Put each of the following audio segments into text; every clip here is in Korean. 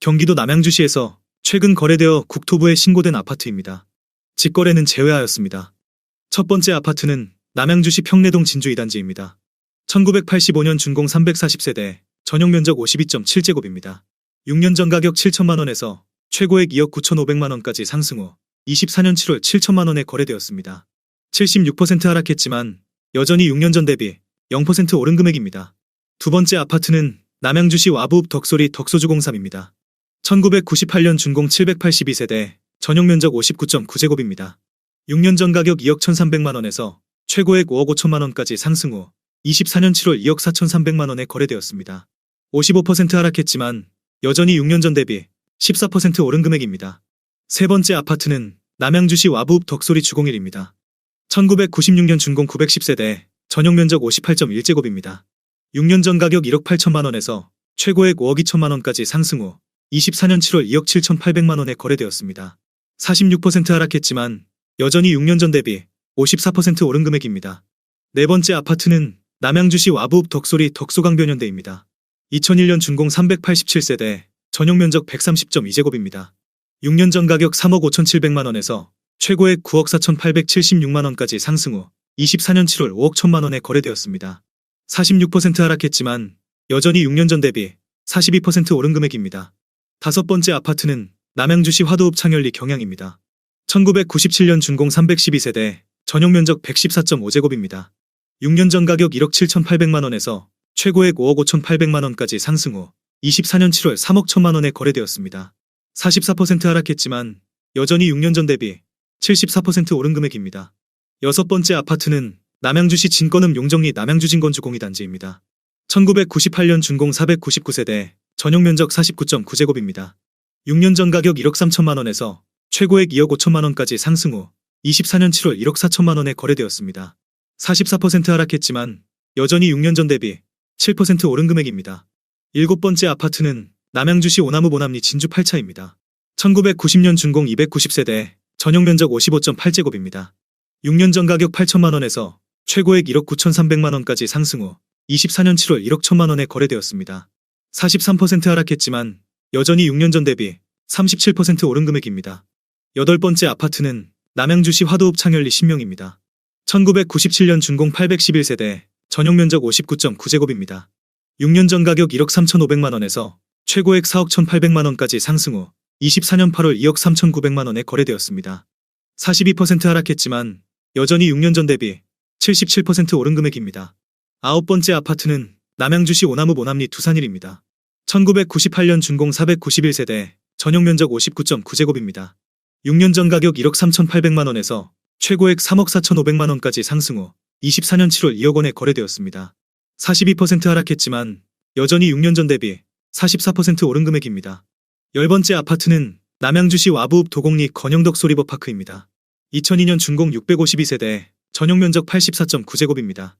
경기도 남양주시에서 최근 거래되어 국토부에 신고된 아파트입니다. 직거래는 제외하였습니다. 첫 번째 아파트는 남양주시 평내동 진주 2단지입니다. 1985년 준공 340세대, 전용 면적 52.7제곱입니다. 6년 전 가격 7천만원에서 최고액 2억 9천5백만원까지 상승 후 24년 7월 7천만원에 거래되었습니다. 76% 하락했지만 여전히 6년 전 대비 0% 오른 금액입니다. 두 번째 아파트는 남양주시 와부읍 덕소리 덕소주공삼입니다. 1998년 준공 782세대, 전용 면적 59.9제곱입니다. 6년 전 가격 2억 1,300만원에서 최고액 5억 5천만원까지 상승 후 24년 7월 2억 4,300만원에 거래되었습니다. 55% 하락했지만 여전히 6년 전 대비 14% 오른 금액입니다. 세 번째 아파트는 남양주시 와부읍 덕소리 주공일입니다. 1996년 준공 910세대, 전용 면적 58.1제곱입니다. 6년 전 가격 1억 8천만원에서 최고액 5억 2천만원까지 상승 후 24년 7월 2억 7,800만 원에 거래되었습니다. 46% 하락했지만 여전히 6년 전 대비 54% 오른 금액입니다. 네 번째 아파트는 남양주시 와부읍 덕소리 덕소강변현대입니다. 2001년 준공 387세대, 전용 면적 130.2제곱입니다. 6년 전 가격 3억 5,700만 원에서 최고액 9억 4,876만 원까지 상승 후 24년 7월 5억 1천만 원에 거래되었습니다. 46% 하락했지만 여전히 6년 전 대비 42% 오른 금액입니다. 다섯 번째 아파트는 남양주시 화도읍 창열리 경양입니다. 1997년 준공 312세대, 전용 면적 114.5제곱입니다. 6년 전 가격 1억 7,800만원에서 최고액 5억 5,800만원까지 상승 후 24년 7월 3억 1천만원에 거래되었습니다. 44% 하락했지만 여전히 6년 전 대비 74% 오른 금액입니다. 여섯 번째 아파트는 남양주시 진건읍 용정리 남양주진건주 공이단지입니다. 1998년 준공 499세대, 전용 면적 49.9제곱입니다. 6년 전 가격 1억 3천만 원에서 최고액 2억 5천만 원까지 상승 후 24년 7월 1억 4천만 원에 거래되었습니다. 44% 하락했지만 여전히 6년 전 대비 7% 오른 금액입니다. 일곱 번째 아파트는 남양주시 오나무 보남리 진주 8차입니다. 1990년 준공 290세대, 전용 면적 55.8제곱입니다. 6년 전 가격 8천만 원에서 최고액 1억 9천3백만원까지 상승 후 24년 7월 1억 1천만 원에 거래되었습니다. 43% 하락했지만 여전히 6년 전 대비 37% 오른 금액입니다. 여덟 번째 아파트는 남양주시 화도읍 창열리 신명입니다. 1997년 준공 811세대, 전용 면적 59.9제곱입니다. 6년 전 가격 1억 3,500만원에서 최고액 4억 1,800만원까지 상승 후 24년 8월 2억 3,900만원에 거래되었습니다. 42% 하락했지만 여전히 6년 전 대비 77% 오른 금액입니다. 아홉 번째 아파트는 남양주시 오나무 모남리 두산일입니다. 1998년 준공 491세대, 전용 면적 59.9제곱입니다. 6년 전 가격 1억 3,800만원에서 최고액 3억 4,500만원까지 상승 후 24년 7월 2억 원에 거래되었습니다. 42% 하락했지만 여전히 6년 전 대비 44% 오른 금액입니다. 열 번째 아파트는 남양주시 와부읍 도곡리 건영덕 소리버파크입니다. 2002년 준공 652세대, 전용 면적 84.9제곱입니다.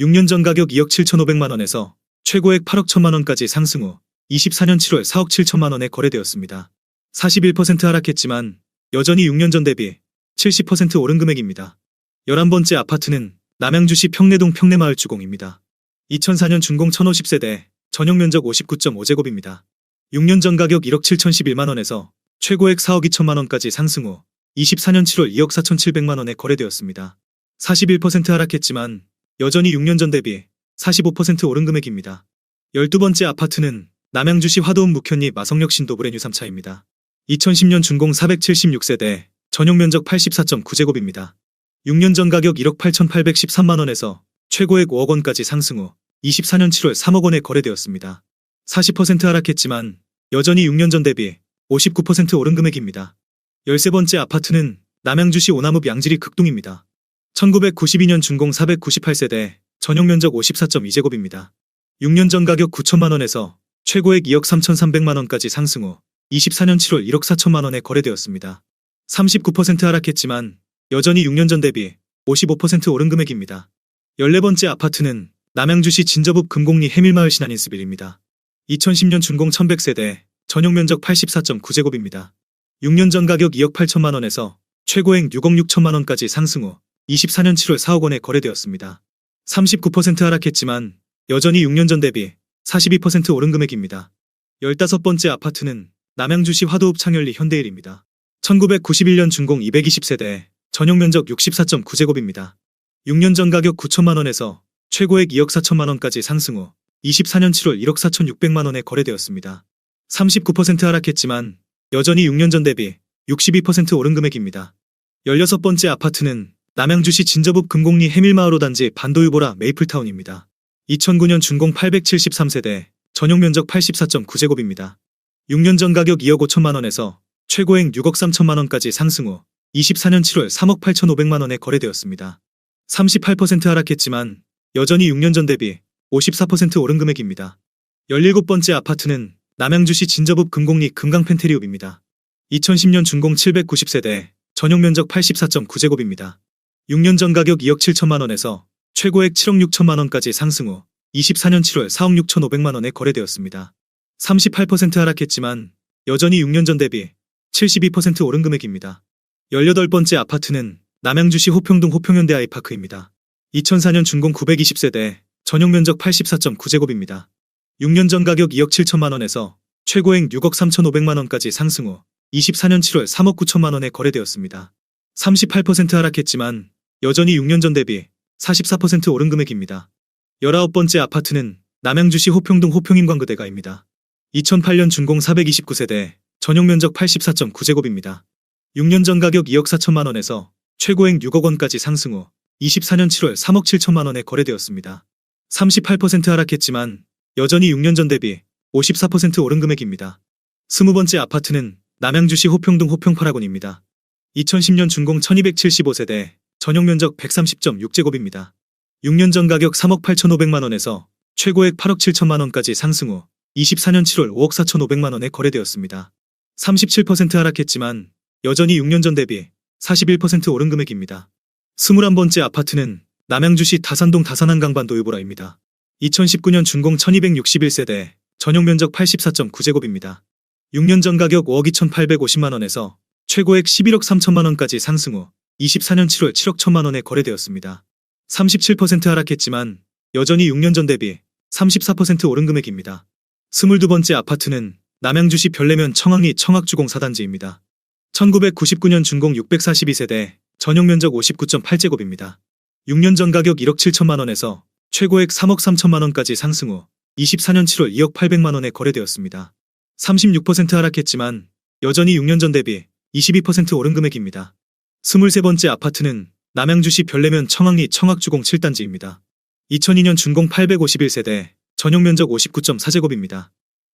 6년 전 가격 2억 7,500만 원에서 최고액 8억 1천만 원까지 상승 후 24년 7월 4억 7천만 원에 거래되었습니다. 41% 하락했지만 여전히 6년 전 대비 70% 오른 금액입니다. 11번째 아파트는 남양주시 평내동 평내마을 주공입니다. 2004년 준공 1050세대, 전용 면적 59.5제곱입니다. 6년 전 가격 1억 7,011만원에서 최고액 4억 2천만원까지 상승 후 24년 7월 2억 4,700만원에 거래되었습니다. 41% 하락했지만 여전히 6년 전 대비 45% 오른 금액입니다. 12번째 아파트는 남양주시 화도읍 묵현리 마성역 신도브레뉴 3차입니다. 2010년 준공 476세대, 전용 면적 84.9제곱입니다. 6년 전 가격 1억 8,813만원에서 최고액 5억 원까지 상승 후 24년 7월 3억 원에 거래되었습니다. 40% 하락했지만 여전히 6년 전 대비 59% 오른 금액입니다. 13번째 아파트는 남양주시 오나무 양지리 극동입니다. 1992년 준공 498세대, 전용 면적 54.2제곱입니다. 6년 전 가격 9천만원에서 최고액 2억 3,300만원까지 상승 후 24년 7월 1억 4천만원에 거래되었습니다. 39% 하락했지만 여전히 6년 전 대비 55% 오른 금액입니다. 14번째 아파트는 남양주시 진저읍 금곡리 해밀마을 신한인스빌입니다. 2010년 준공 1100세대, 전용 면적 84.9제곱입니다. 6년 전 가격 2억 8천만원에서 최고액 6억 6천만원까지 상승 후 24년 7월 4억 원에 거래되었습니다. 39% 하락했지만 여전히 6년 전 대비 42% 오른 금액입니다. 15번째 아파트는 남양주시 화도읍 창열리 현대일입니다. 1991년 준공 220세대, 전용 면적 64.9제곱입니다. 6년 전 가격 9천만 원에서 최고액 2억 4천만 원까지 상승 후 24년 7월 1억 4천6백만 원에 거래되었습니다. 39% 하락했지만 여전히 6년 전 대비 62% 오른 금액입니다. 16번째 아파트는 남양주시 진저읍 금곡리 해밀마을호 단지 반도유보라 메이플타운입니다. 2009년 준공 873세대, 전용 면적 84.9제곱입니다. 6년 전 가격 2억 5천만 원에서 최고액 6억 3천만 원까지 상승 후 24년 7월 3억 8천5백만 원에 거래되었습니다. 38% 하락했지만 여전히 6년 전 대비 54% 오른 금액입니다. 17번째 아파트는 남양주시 진저읍 금곡리 금강펜테리움입니다. 2010년 준공 790세대, 전용 면적 84.9제곱입니다. 6년 전 가격 2억 7천만 원에서 최고액 7억 6천만 원까지 상승 후 24년 7월 4억 6천 5백만 원에 거래되었습니다. 38% 하락했지만 여전히 6년 전 대비 72% 오른 금액입니다. 18번째 아파트는 남양주시 호평동 호평현대 아이파크입니다. 2004년 준공 920세대, 전용 면적 84.9제곱입니다. 6년 전 가격 2억 7천만 원에서 최고액 6억 3천 5백만 원까지 상승 후 24년 7월 3억 9천만 원에 거래되었습니다. 38% 하락했지만 여전히 6년 전 대비 44% 오른 금액입니다. 19번째 아파트는 남양주시 호평동 호평인광그대가입니다. 2008년 준공 429세대, 전용 면적 84.9제곱입니다. 6년 전 가격 2억 4천만 원에서 최고액 6억 원까지 상승 후 24년 7월 3억 7천만 원에 거래되었습니다. 38% 하락했지만 여전히 6년 전 대비 54% 오른 금액입니다. 20번째 아파트는 남양주시 호평동 호평파라곤입니다. 2010년 준공 1275세대, 전용 면적 130.6제곱입니다. 6년 전 가격 3억 8천5백만 원에서 최고액 8억 7천만 원까지 상승 후 24년 7월 5억 4천 5백만 원에 거래되었습니다. 37% 하락했지만 여전히 6년 전 대비 41% 오른 금액입니다. 21번째 아파트는 남양주시 다산동 다산한강반 도 유보라입니다. 2019년 준공 1261세대, 전용 면적 84.9제곱입니다. 6년 전 가격 5억 2,850만 원에서 최고액 11억 3천만 원까지 상승 후 24년 7월 7억 1천만 원에 거래되었습니다. 37% 하락했지만 여전히 6년 전 대비 34% 오른 금액입니다. 22번째 아파트는 남양주시 별내면 청학리 청학주공 4단지입니다. 1999년 준공 642세대, 전용 면적 59.8제곱입니다. 6년 전 가격 1억 7천만 원에서 최고액 3억 3천만 원까지 상승 후 24년 7월 2억 8백만 원에 거래되었습니다. 36% 하락했지만 여전히 6년 전 대비 22% 오른 금액입니다. 23번째 아파트는 남양주시 별내면 청학리 청학주공 7단지입니다. 2002년 준공 851세대, 전용 면적 59.4제곱입니다.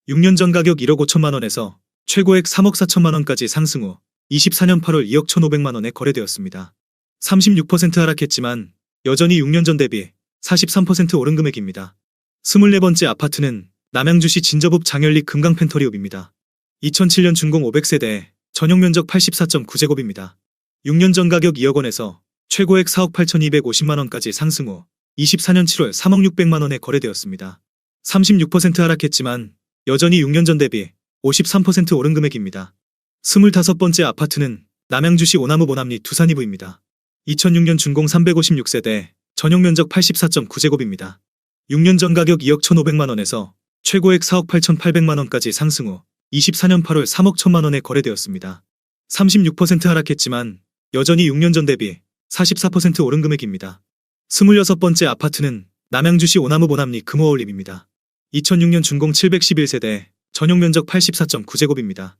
6년 전 가격 1억 5천만 원에서 최고액 3억 4천만 원까지 상승 후 24년 8월 2억 1,500만 원에 거래되었습니다. 36% 하락했지만 여전히 6년 전 대비 43% 오른 금액입니다. 24번째 아파트는 남양주시 진저읍 장열리 금강펜터리옵입니다. 2007년 준공 500세대, 전용 면적 84.9제곱입니다. 6년 전 가격 2억 원에서 최고액 4억 8,250만 원까지 상승 후 24년 7월 3억 6백만 원에 거래되었습니다. 36% 하락했지만 여전히 6년 전 대비 53% 오른 금액입니다. 25번째 아파트는 남양주시 오나무 보남리 두산이부입니다. 2006년 준공 356세대, 전용 면적 84.9제곱입니다. 6년 전 가격 2억 1,500만 원에서 최고액 4억 8,800만 원까지 상승 후 24년 8월 3억 1천만 원에 거래되었습니다. 36% 하락했지만 여전히 6년 전 대비 44% 오른 금액입니다. 26번째 아파트는 남양주시 오나무 보남리 금호올림입니다. 2006년 준공 711세대, 전용 면적 84.9제곱입니다.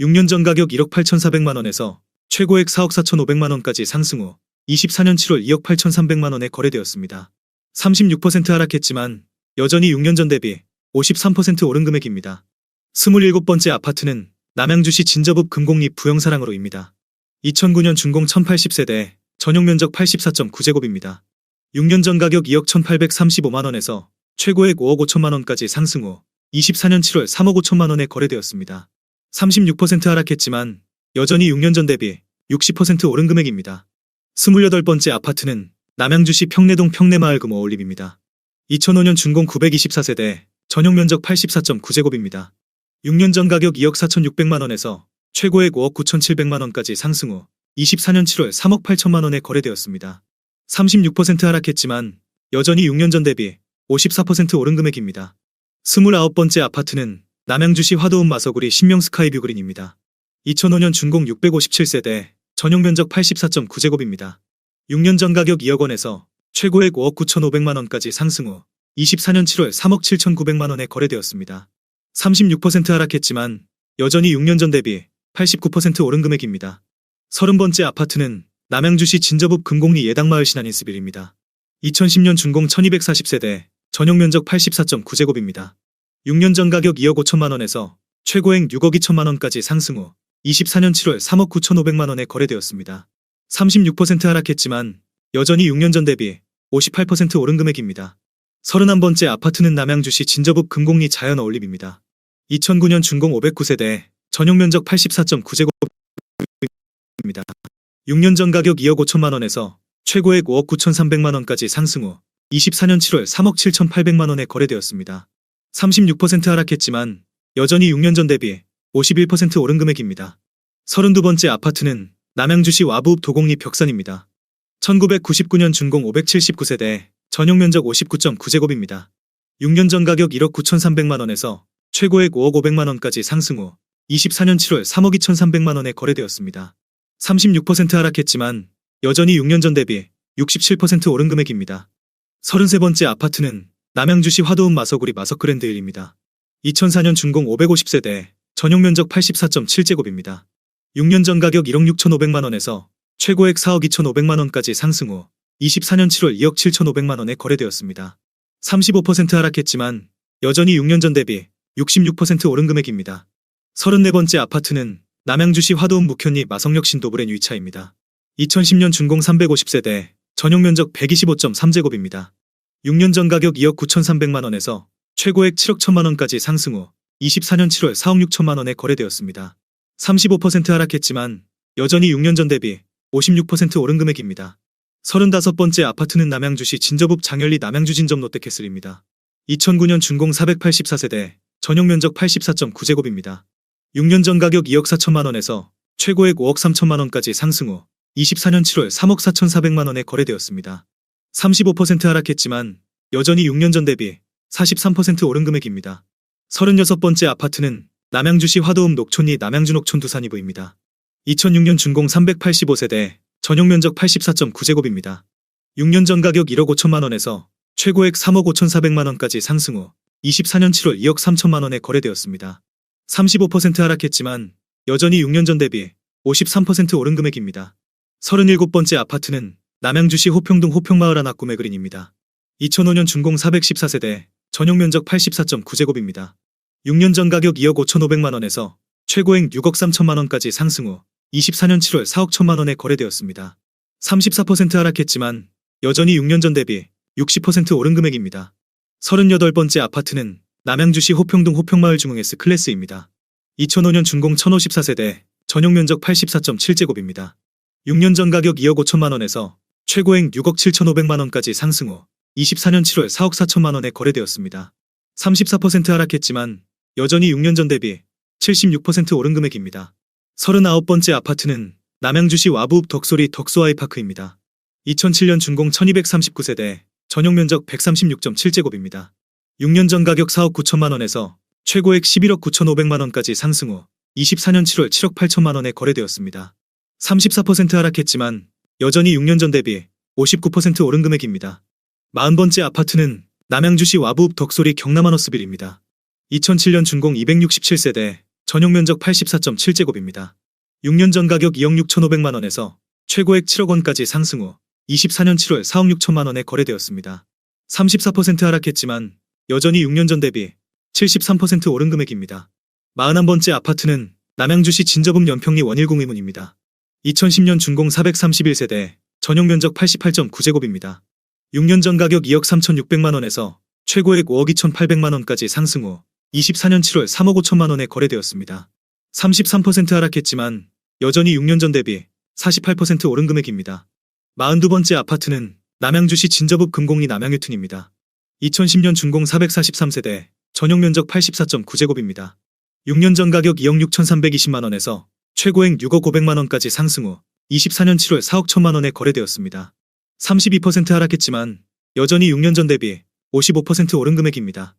6년 전 가격 1억 8,400만 원에서 최고액 4억 4,500만 원까지 상승 후 24년 7월 2억 8,300만 원에 거래되었습니다. 36% 하락했지만 여전히 6년 전 대비 53% 오른 금액입니다. 27번째 아파트는 남양주시 진저읍 금곡리 부영사랑으로입니다. 2009년 준공 1080세대, 전용 면적 84.9제곱입니다. 6년 전 가격 2억 1835만 원에서 최고액 5억 5천만 원까지 상승 후 24년 7월 3억 5천만 원에 거래되었습니다. 36% 하락했지만 여전히 6년 전 대비 60% 오른 금액입니다. 28번째 아파트는 남양주시 평내동 평내마을 금호 올림입니다. 2005년 준공 924세대, 전용 면적 84.9제곱입니다. 6년 전 가격 2억 4,600만 원에서 최고액 5억 9,700만 원까지 상승 후 24년 7월 3억 8천만 원에 거래되었습니다. 36% 하락했지만 여전히 6년 전 대비 54% 오른 금액입니다. 29번째 아파트는 남양주시 화도읍 마서구리 신명 스카이뷰 그린입니다. 2005년 준공 657세대, 전용 면적 84.9제곱입니다. 6년 전 가격 2억 원에서 최고액 5억 9,500만 원까지 상승 후 24년 7월 3억 7,900만 원에 거래되었습니다. 36% 하락했지만 여전히 6년 전 대비 89% 오른 금액입니다. 30번째 아파트는 남양주시 진저읍 금곡리 예당마을 신한인스빌입니다. 2010년 준공 1240세대, 전용 면적 84.9제곱입니다. 6년 전 가격 2억 5천만 원에서 최고액 6억 2천만 원까지 상승 후 24년 7월 3억 9,500만 원에 거래되었습니다. 36% 하락했지만 여전히 6년 전 대비 58% 오른 금액입니다. 31번째 아파트는 남양주시 진저읍 금곡리 자연 어울림입니다. 2009년 준공 509세대, 전용 면적 84.9제곱입니다. 6년 전 가격 2억 5천만 원에서 최고액 5억 9,300만 원까지 상승 후 24년 7월 3억 7,800만 원에 거래되었습니다. 36% 하락했지만 여전히 6년 전 대비 51% 오른 금액입니다. 32번째 아파트는 남양주시 와부읍 도곡리 벽산입니다. 1999년 준공 579세대, 전용 면적 59.9제곱입니다. 6년 전 가격 1억 9,300만 원에서 최고액 5억 500만 원까지 상승 후 24년 7월 3억 2,300만 원에 거래되었습니다. 36% 하락했지만 여전히 6년 전 대비 67% 오른 금액입니다. 33번째 아파트는 남양주시 화도읍 마서구리 마석그랜드힐입니다. 2004년 준공 550세대, 전용 면적 84.7제곱입니다. 6년 전 가격 1억 6,500만 원에서 최고액 4억 2,500만 원까지 상승 후 24년 7월 2억 7,500만 원에 거래되었습니다. 35% 하락했지만 여전히 6년 전 대비 66% 오른 금액입니다. 34번째 아파트는 남양주시 화도읍 묵현리 마성역 신도브랜 위차입니다. 2010년 준공 350세대, 전용 면적 125.3제곱입니다. 6년 전 가격 2억 9,300만 원에서 최고액 7억 1천만 원까지 상승 후 24년 7월 4억 6천만 원에 거래되었습니다. 35% 하락했지만 여전히 6년 전 대비 56% 오른 금액입니다. 35번째 아파트는 남양주시 진저읍 장열리 남양주 진점 롯데캐슬입니다. 2009년 준공 484세대, 전용 면적 84.9제곱입니다. 6년 전 가격 2억 4천만 원에서 최고액 5억 3천만 원까지 상승 후 24년 7월 3억 4천4백만 원에 거래되었습니다. 35% 하락했지만 여전히 6년 전 대비 43% 오른 금액입니다. 36번째 아파트는 남양주시 화도읍 녹촌리 남양주 녹촌 두산이부입니다. 2006년 준공 385세대, 전용 면적 84.9제곱입니다. 6년 전 가격 1억 5천만 원에서 최고액 3억 5천4백만 원까지 상승 후 24년 7월 2억 3천만 원에 거래되었습니다. 35% 하락했지만 여전히 6년 전 대비 53% 오른 금액입니다. 37번째 아파트는 남양주시 호평동 호평마을 하나 꿈의 그린입니다. 2005년 준공 414세대, 전용 면적 84.9제곱입니다. 6년 전 가격 2억 5천5백만 원에서 최고액 6억 3천만 원까지 상승 후 24년 7월 4억 1천만 원에 거래되었습니다. 34% 하락했지만 여전히 6년 전 대비 60% 오른 금액입니다. 38번째 아파트는 남양주시 호평동 호평마을 중흥S 클래스입니다. 2005년 준공 1054세대, 전용 면적 84.7제곱입니다. 6년 전 가격 2억 5천만 원에서 최고액 6억 7천5백만 원까지 상승 후 24년 7월 4억 4천만 원에 거래되었습니다. 34% 하락했지만 여전히 6년 전 대비 76% 오른 금액입니다. 39번째 아파트는 남양주시 와부읍 덕소리 덕소아이파크입니다. 2007년 준공 1239세대, 전용 면적 136.7제곱입니다. 6년 전 가격 4억 9천만 원에서 최고액 11억 9천5백만 원까지 상승 후 24년 7월 7억 8천만 원에 거래되었습니다. 34% 하락했지만 여전히 6년 전 대비 59% 오른 금액입니다. 40번째 아파트는 남양주시 와부읍 덕소리 경남하너스빌입니다. 2007년 준공 267세대, 전용 면적 84.7제곱입니다. 6년 전 가격 2억 6천5백만 원에서 최고액 7억 원까지 상승 후 24년 7월 4억 6천만 원에 거래되었습니다. 34% 하락했지만 여전히 6년 전 대비 73% 오른 금액입니다. 41번째 아파트는 남양주시 진저읍 연평리 원일공의문입니다. 2010년 준공 431세대, 전용 면적 88.9제곱입니다. 6년 전 가격 2억 3,600만 원에서 최고액 5억 2,800만 원까지 상승 후 24년 7월 3억 5천만 원에 거래되었습니다. 33% 하락했지만 여전히 6년 전 대비 48% 오른 금액입니다. 42번째 아파트는 남양주시 진저읍 금곡리 남양유튼입니다. 2010년 준공 443세대, 전용 면적 84.9제곱입니다. 6년 전 가격 2억 6,320만 원에서 최고액 6억 500만 원까지 상승 후 24년 7월 4억 1천만 원에 거래되었습니다. 32% 하락했지만 여전히 6년 전 대비 55% 오른 금액입니다.